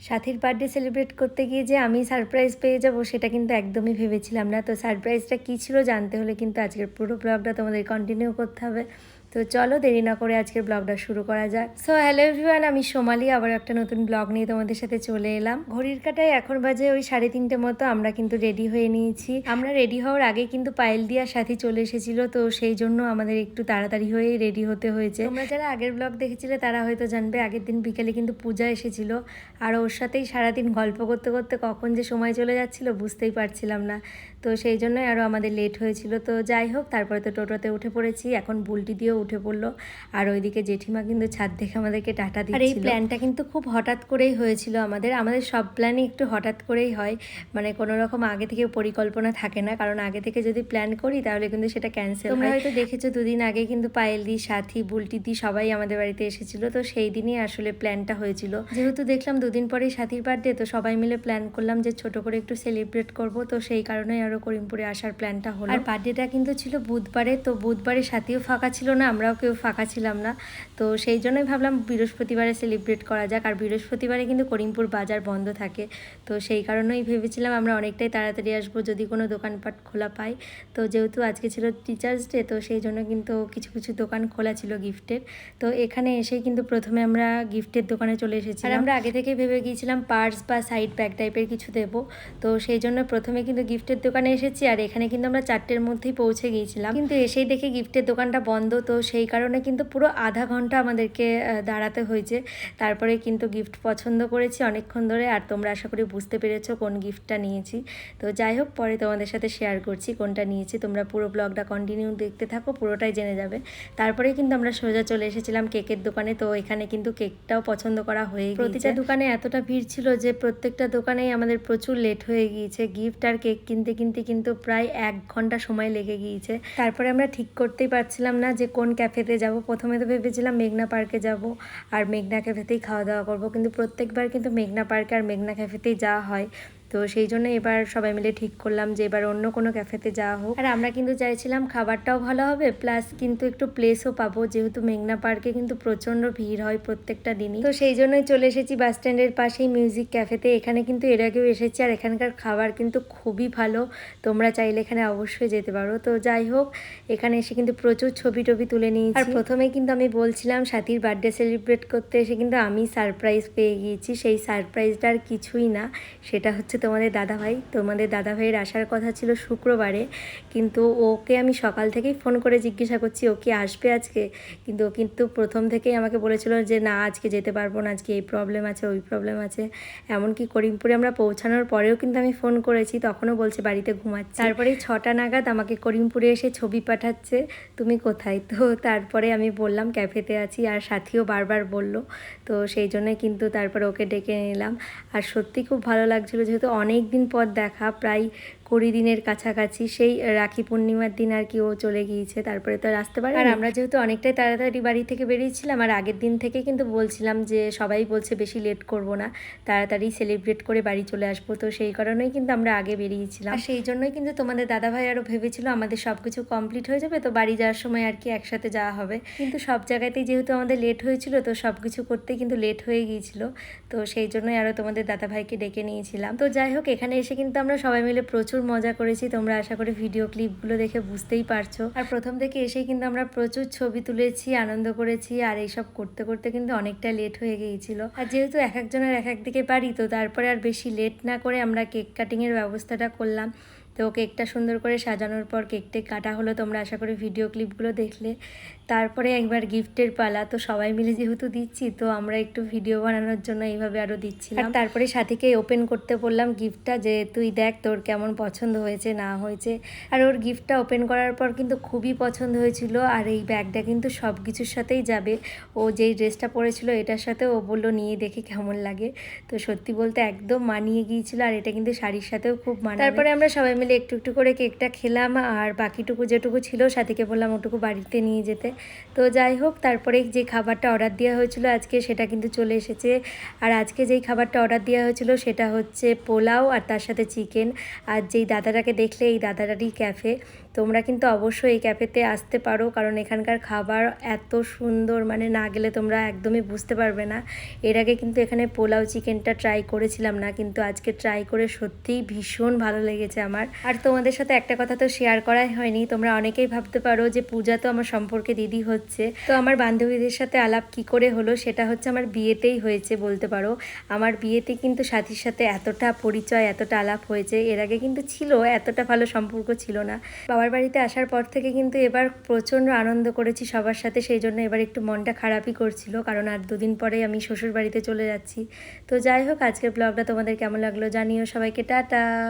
সাথীর birthday celebrate করতে গিয়ে যে আমি সারপ্রাইজ পেয়ে যাব, সেটা কিন্তু একদমই ভেবেছিলাম না। তো সারপ্রাইজটা কী ছিল জানতে হলে কিন্তু আজকের পুরো ব্লগটা তোমাদের কন্টিনিউ করতে হবে। তো চলো দেরি না করে আজকের ব্লগটা শুরু করা যাক। সো হ্যালো এভরিওয়ান আমি সোমালি, আবার একটা নতুন ব্লগ নিয়ে তোমাদের সাথে চলে এলাম। ঘড়ির কাটায় এখন বাজে ওই সাড়ে তিনটে মতো, আমরা কিন্তু রেডি হয়ে নিয়েছি। আমরা রেডি হওয়ার আগে কিন্তু পায়েল দিয়ার সাথে চলে এসেছিল, তো সেই জন্য আমাদের একটু তাড়াতাড়ি হয়ে রেডি হতে হয়েছে। তোমরা যারা আগের ব্লগ দেখেছিলে, তারা হয়তো জানবে, আগের দিন বিকেলে কিন্তু পূজা এসেছিল। আর ওর সাথেই সারাদিন গল্প করতে করতে কখন যে সময় চলে যাচ্ছিল বুঝতেই পারছিলাম না। তো সেই জন্যই আরও আমাদের লেট হয়েছিল। তো যাই হোক তারপরে তো টোটোতে উঠে পড়েছি। এখন বুলটি দিয়েও উঠে পড়ল। আর ওইদিকে জেঠিমা কিন্তু ছাদ দেখে আমাদেরকে টাটা দিচ্ছিল আর এই প্ল্যানটা কিন্তু খুব হঠাৎ করেই হয়েছিল আমাদের। আমাদের সব প্ল্যানই একটু হঠাৎ করেই হয়। মানে কোনো রকম আগে থেকে পরিকল্পনা থাকে না। কারণ আগে থেকে যদি প্ল্যান করি তাহলে কিন্তু সেটা ক্যান্সেল তোমরা হয়তো দেখেছ দুদিন আগে কিন্তু পায়েল দি সাথী বুলটি দি সবাই আমাদের বাড়িতে এসেছিল। তো সেই দিনই আসলে প্ল্যানটা হয়েছিল। যেহেতু দেখলাম দুদিন পরেই সাথীর বার্থডে তো সবাই মিলে প্ল্যান করলাম যে ছোট করে একটু সেলিব্রেট করব। তো সেই কারণে কারণেই আরও করিমপুরে আসার প্ল্যানটা হলো। আর বার্থডেটা কিন্তু ছিল বুধবারে তো বুধবারে সাথেও ফাঁকা ছিল না আমরাও কেউ ফাঁকা ছিলাম না। তো সেই জন্যই ভাবলাম বৃহস্পতিবারে সেলিব্রেট করা যাক। আর বৃহস্পতিবারে কিন্তু করিমপুর বাজার বন্ধ থাকে। তো সেই কারণেই ভেবেছিলাম আমরা অনেকটাই তাড়াতাড়ি আসব যদি কোনো দোকানপাট খোলা পাই। তো যেহেতু আজকে ছিল টিচার্স ডে তো সেই জন্য কিন্তু কিছু কিছু দোকান খোলা ছিল গিফটের। তো এখানে এসেই কিন্তু প্রথমে আমরা গিফটের দোকানে চলে এসেছি আর আমরা আগে থেকে ভেবে গিয়েছিলাম পার্স বা সাইড ব্যাগ টাইপের কিছু দেবো। তো সেই জন্য প্রথমে কিন্তু গিফটের দোকানে এসেছি আর এখানে কিন্তু আমরা চারটের মধ্যেই পৌঁছে গিয়েছিলাম। কিন্তু এসেই দেখে গিফটের দোকানটা বন্ধ, তো সেই কারণে কিন্তু পুরো আধা ঘণ্টা আমাদেরকে দাঁড়াতে হয়েছে। তারপরে কিন্তু গিফট পছন্দ করেছি অনেকক্ষণ ধরে আর তোমরা আশা করি বুঝতে পেরেছ কোন গিফটটা নিয়েছি। তো যাই হোক, পরে তোমাদের সাথে শেয়ার করছি কোনটা নিয়েছি। তোমরা পুরো ব্লগটা কন্টিনিউ দেখতে থাকো, পুরোটাই জেনে যাবে। তারপরে কিন্তু আমরা সোজা চলে এসেছিলাম কেকের দোকানে, তো এখানে কিন্তু কেকটাও পছন্দ করা হয়ে প্রতিটা দোকানে এতটা ভিড় ছিল যে প্রত্যেকটা দোকানেই আমাদের প্রচুর লেট হয়ে গিয়েছে। গিফট আর কেক কিনতে কিনতে কিন্তু প্রায় এক ঘণ্টা সময় লেগে গিয়েছে। তারপরে আমরা ঠিক করতেই পারছিলাম না যে কোন ক্যাফেতে যাব। প্রথমে তো ভেবেছিলাম মেঘনা পার্কে যাব আর মেঘনা ক্যাফেতেই খাওয়া দাওয়া করব। কিন্তু প্রত্যেকবার কিন্তু মেঘনা পার্কে আর মেঘনা ক্যাফেতেই যাওয়া হয়। তো সেই জন্য এবার সবাই মিলে ঠিক করলাম যে এবার অন্য কোনো ক্যাফেতে যাওয়া হোক। আর আমরা কিন্তু চাইছিলাম খাবারটাও ভালো হবে, প্লাস কিন্তু একটু প্লেসও পাবো, যেহেতু মেঘনা পার্কে কিন্তু প্রচণ্ড ভিড় হয় প্রত্যেকটা দিনই। তো সেই জন্যই চলে এসেছি বাস স্ট্যান্ডের পাশেই মিউজিক ক্যাফেতে এখানে কিন্তু এর আগেও এসেছি আর এখানকার খাবার কিন্তু খুবই ভালো। তোমরা চাইলে এখানে অবশ্যই যেতে পারো। তো যাই হোক, এখানে এসে কিন্তু প্রচুর ছবি টবি তুলে নিয়েছি। আর প্রথমে কিন্তু আমি বলছিলাম সাথীর বার্থডে সেলিব্রেট করতে, এসে কিন্তু আমি সারপ্রাইজ পেয়ে গিয়েছি। সেই সারপ্রাইজটা আর কিছুই না, সেটা হচ্ছে তোমাদের দাদাভাই। তোমাদের দাদাভাইয়ের আসার কথা ছিল শুক্রবারে, কিন্তু ওকে আমি সকাল থেকেই ফোন করে জিজ্ঞাসা করছি, ও কি আসবে আজকে? কিন্তু ও কিন্তু প্রথম থেকেই আমাকে বলেছিল যে, না, আজকে যেতে পারব না, আজকে এই প্রবলেম আছে, ওই প্রবলেম আছে। এমনকি করিমপুরে আমরা পৌঁছানোর পরেও কিন্তু আমি ফোন করেছি, তখনও বলছে বাড়িতে ঘুমাচ্ছি। তারপরে ছটা নাগাদ আমাকে করিমপুরে এসে ছবি পাঠাচ্ছে, তুমি কোথায়? তো তারপরে আমি বললাম, ক্যাফেতে আছি। আর সাথীও বারবার বলল, তো সেই জন্যই কিন্তু তারপরে ওকে ডেকে নিলাম। আর সত্যি খুব ভালো লাগছিল, যেহেতু অনেক দিন পর দেখা প্রায় কুড়ি দিনের কাছাকাছি। সেই রাখি পূর্ণিমার দিন আর কি ও চলে গিয়েছে তারপরে তো আর আসতে পারে আর আমরা যেহেতু অনেকটাই তাড়াতাড়ি বাড়ি থেকে বেরিয়েছিলাম আর আগের দিন থেকে কিন্তু বলছিলাম যে সবাই বলছে বেশি লেট করব না তাড়াতাড়ি সেলিব্রেট করে বাড়ি চলে আসব। তো সেই কারণেই কিন্তু আমরা আগে বেরিয়েছিলাম। আর সেই জন্যই কিন্তু তোমাদের দাদাভাই আরও ভেবেছিল আমাদের সব কিছু কমপ্লিট হয়ে যাবে তো বাড়ি যাওয়ার সময় আর কি একসাথে যাওয়া হবে। কিন্তু সব জায়গাতেই যেহেতু আমাদের লেট হয়েছিল তো সব কিছু করতে কিন্তু লেট হয়ে গিয়েছিল। তো সেই জন্যই আরও তোমাদের দাদাভাইকে ডেকে নিয়েছিলাম। তো যাই হোক, এখানে এসে কিন্তু আমরা সবাই মিলে প্রচুর মজা করেছি। তোমরা আশা করি ভিডিও ক্লিপগুলো দেখে বুঝতেই পারছ। আর প্রথম থেকে এসেই কিন্তু আমরা প্রচুর ছবি তুলেছি, আনন্দ করেছি, আর এইসব করতে করতে কিন্তু অনেকটা লেট হয়ে গিয়েছিল। আর যেহেতু এক একজনের এক এক দিকে তো তারপরে আর বেশি লেট না করে আমরা কেক কাটিংয়ের ব্যবস্থাটা করলাম। তো কেকটা সুন্দর করে সাজানোর পর কেকটা কাটা হলো তোমরা আশা করি ভিডিও ক্লিপগুলো দেখলে। তারপরে একবার গিফটের পালা তো সবাই মিলে যেহেতু দিচ্ছি তো আমরা একটু ভিডিও বানানোর জন্য এইভাবে আরও দিচ্ছিলাম। আর তারপরে সাথীকে ওপেন করতে বললাম গিফটটা যে তুই দেখ তোর কেমন পছন্দ হয়েছে না হয়েছে। আর ওর গিফটটা ওপেন করার পর কিন্তু খুবই পছন্দ হয়েছিল আর এই ব্যাগটা কিন্তু সব কিছুর সাথেই যাবে। ও যেই ড্রেসটা পরেছিল এটার সাথে ও বলল নিয়ে দেখে কেমন লাগে। তো সত্যি বলতে একদম মানিয়ে গিয়েছিল আর এটা কিন্তু শাড়ির সাথেও খুব মানাবে। তারপরে আমরা সবাই মিলে একটু একটু করে কেকটা খেলাম আর বাকিটুকু যেটুকু ছিল সাথীকে বললাম ওটুকু বাড়িতে নিয়ে যেতে। তো যাই হোক, তারপরে যে খাবারটা অর্ডার দেওয়া হয়েছিল আজকে সেটা কিন্তু চলে এসেছে। আর আজকে যেই খাবারটা অর্ডার দেওয়া হয়েছিল সেটা হচ্ছে পোলাও আর তার সাথে চিকেন আর যেই দাদাটাকে দেখলে এই দাদাটারই ক্যাফে তোমরা কিন্তু অবশ্যই এই ক্যাফেতে আসতে পারো, কারণ এখানকার খাবার এত সুন্দর মানে না গেলে তোমরা একদমই বুঝতে পারবে না। এর আগে কিন্তু এখানে পোলাও চিকেনটা ট্রাই করেছিলাম না, কিন্তু আজকে ট্রাই করে সত্যিই ভীষণ ভালো লেগেছে আমার। আর তোমাদের সাথে একটা কথা তো শেয়ার করাই হয়নি, তোমরা অনেকেই ভাবতে পারো যে পূজা তো আমার সম্পর্কে দিদি হচ্ছে। তো আমার বান্ধবীদের সাথে আলাপ কি করে হলো সেটা হচ্ছে আমার বিয়েতেই হয়েছে বলতে পারো। আমার বিয়েতে কিন্তু সাথীর সাথে এতটা পরিচয়, এতটা আলাপ হয়েছে, এর আগে কিন্তু ছিল, এতটা ভালো সম্পর্ক ছিল না। বাবার বাড়িতে আসার পর থেকে কিন্তু এবার প্রচণ্ড আনন্দ করেছি সবার সাথে, সেই জন্য এবার একটু মনটা খারাপই করছিল। কারণ আর দুদিন পরে আমি শ্বশুর বাড়িতে চলে যাচ্ছি। তো যাই হোক, আজকের ব্লগটা তোমাদের কেমন লাগল জানিও সবাইকে। টাটা!